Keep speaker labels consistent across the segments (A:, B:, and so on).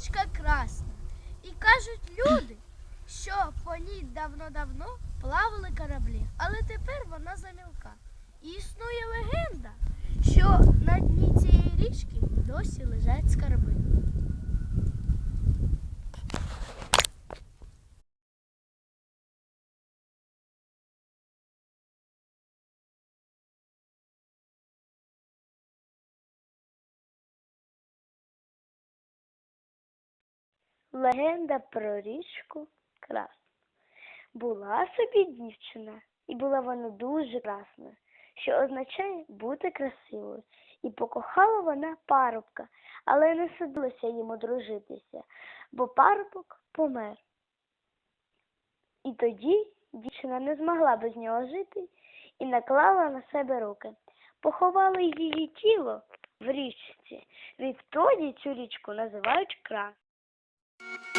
A: річка красна. І кажуть люди, що по ній давно-давно плавали кораблі, але тепер вона замілка. І існує легенда, що на дні цієї річки досі лежать скарби.
B: Легенда про річку Красну. Була собі дівчина, і була вона дуже красна, що означає бути красивою. І покохала вона парубка, але не судилося їм одружитися, бо парубок помер. І тоді дівчина не змогла без нього жити і наклала на себе руки. Поховали її тіло в річці. Відтоді цю річку називають Крас.
A: you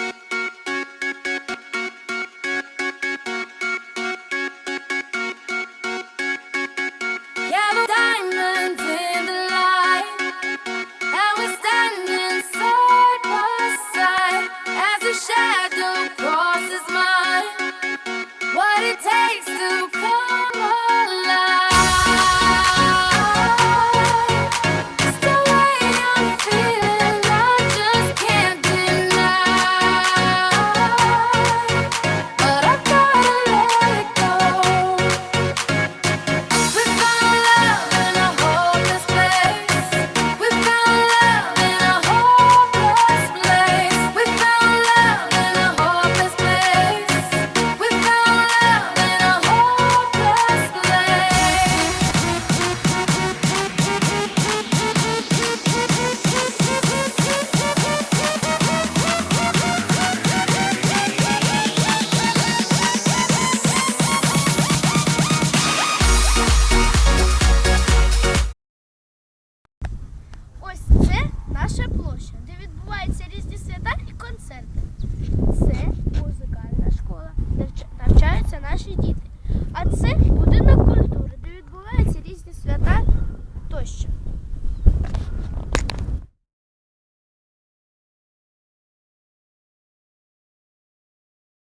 A: площа, де відбуваються різні свята і концерти. Це